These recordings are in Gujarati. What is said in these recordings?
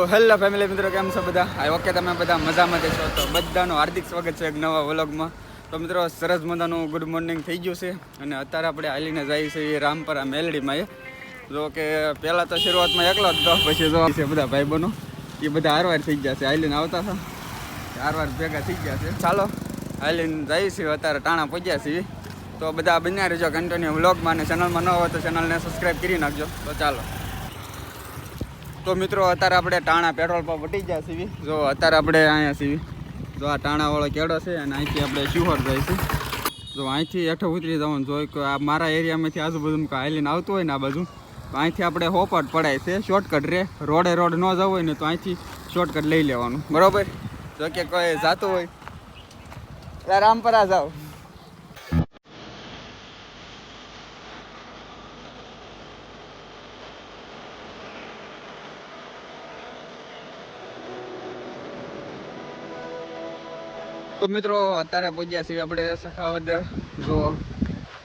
તો હેલો ફેમિલી મિત્રો, કેમ છો બધા? આઈ ઓકે તમે બધા મજામાં છો? તો બધાનું હાર્દિક સ્વાગત છે એક નવા વ્લોગમાં. તો મિત્રો, સરસ મજાનું ગુડ મોર્નિંગ થઈ ગયું છે. અને અત્યારે આપણે હાલીને જઈએ છીએ રામપરા મેલડીમાં એ. જો કે પહેલાં તો શરૂઆતમાં એકલો હતો, પછી જો છે બધા ભાઈબંધો. એ બધા હારવાર થઈ ગયા છે, હાલીને આવતા હતા. હારવાર ભેગા થઈ ગયા છે. ચાલો, હાલીને જઈએ છીએ અત્યારે ટાણા પહોંચ્યા છીએ તો બધા બન્યા રહેજો કન્ટિન્યુ વ્લોગમાં અને ચેનલમાં ન હોય તો ચેનલને સબસ્ક્રાઈબ કરી નાખજો. તો ચાલો. તો મિત્રો, અત્યારે આપણે ટાણા પેટ્રોલ પંપ વટી ગયા સીવી જો, અત્યારે આપણે અહીંયા સીવી જો, આ ટાણાવાળો કેળો છે અને અહીંથી આપણે શિહોર જઈશું જો, અહીંથી હેઠો ઉતરી જવાનું. જોઈ કે આ મારા એરિયામાંથી આજુબાજુ કાંઈ લઈને આવતું હોય ને આ બાજુ, તો અહીંથી આપણે હોપટ પડાય છે. શોર્ટકટ રે. રોડે રોડ ન જવું હોય ને તો અહીંથી શોર્ટકટ લઈ લેવાનું. બરાબર? જો કે કોઈ જાતું હોય. રામપરા જાઓ. તો મિત્રો, અત્યારે પહોંચ્યા છીએ આપણે સખાવદર. જો,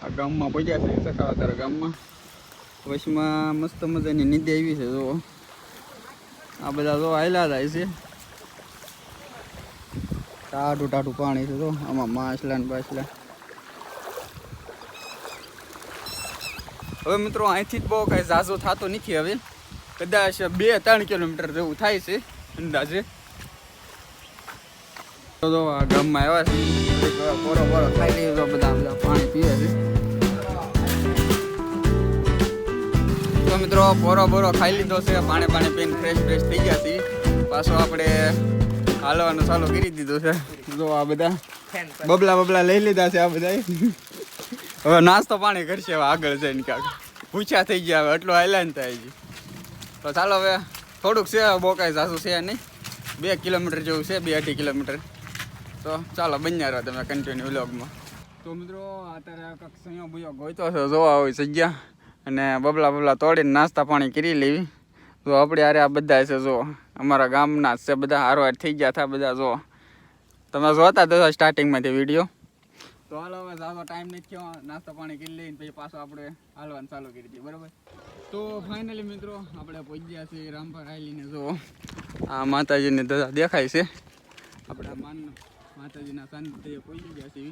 આ ગામમાં પહોંચ્યા છીએ સખાવદર ગામમાં. વચમાં મસ્ત મજાની નિધિ આવી છે જો આ બધા જો આયલા થાય છે. ટાટું ટાટું પાણી છે, જો. આમાં માછલા ને પાછલા હવે મિત્રો, અહીંથી જ બહુ કાંઈ ઝાઝો થતો નથી હવે. કદાચ બે ત્રણ કિલોમીટર જેવું થાય છે, અંદાજે. તો જો આ ગામમાં આવ્યા છે. પોરો પોરો ખાઈ લઈએ તો બધા બધા પાણી પીએ છે. તો મિત્રો પોરો બોરો ખાઈ લીધો છે. પાણી પાણી પીને ફ્રેશ ફ્રેશ થઈ ગયા છીએ. પાછો આપણે હાલવાનું ચાલુ કરી દીધું છે. જો આ બધા બબલા બબલા લઈ લીધા છે આ બધા હવે નાસ્તો પાણી કરશે, હવે આગળ જઈને ક્યાંક. પૂછ્યા થઈ ગયા, હવે એટલું હાઈલાઈન થાય છે તો ચાલો હવે થોડુંક છે બોકાઈ કાંઈ છે નહીં. બે કિલોમીટર જેવું છે, બે અઢી કિલોમીટર. તો ચાલો બન્યા રહો તમે કન્ટિન્યુ વ્લોગમાં તો મિત્રો, અત્યારે કાંઈક સંયો બુયો ગોઈતો છે, જોવા હોય જગ્યા. અને બબલા બબલા તોડીને નાસ્તા પાણી કરી લેવી. જો આપણે આરે આ બધા છે, જો અમારા ગામના છે બધા, હારવાર થઈ ગયા હતા બધા, જો. તમે જોતા તો સ્ટાર્ટિંગમાંથી વીડિયો તો હાલો હવે સારો ટાઈમ નથી થયો, નાસ્તા પાણી કરી લઈને પછી પાછો આપણે હાલવાનું ચાલુ કરી દઈએ, બરાબર? તો ફાઇનલી મિત્રો, આપણે પહોંચ્યા છીએ રામપર આવીને જો. આ માતાજીને દાદા દેખાય છે. આપણા માન માતાજીના સાનિધ્ય પહોંચી ગયા છીએ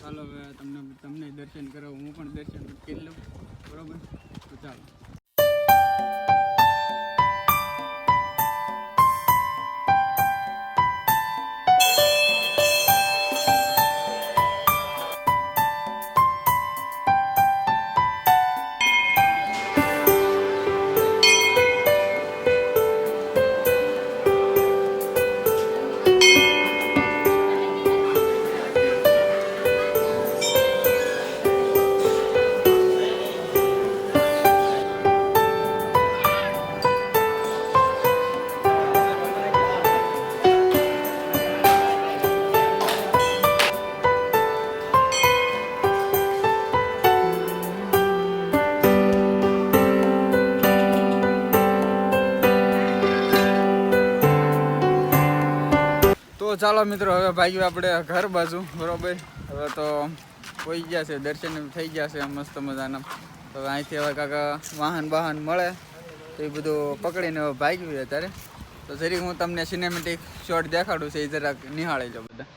ચાલો હવે તમને તમને દર્શન કરાવું. હું પણ દર્શન કરી લઉં. બરાબર? તો ચાલો. ચાલો મિત્રો, હવે ભાગ્યું આપણે ઘર બાજુ, બરોબર? હવે તો કોઈ ગયા છે, દર્શન થઈ ગયા છે, મસ્ત મજાના. તો અહીંથી હવે કાકા વાહન વાહન મળે, તો એ બધું પકડીને હવે ભાગ્યું અત્યારે. તો જરીક હું તમને સિનેમેટિક શોટ દેખાડું છે, એ જરાક નિહાળી લો બધા.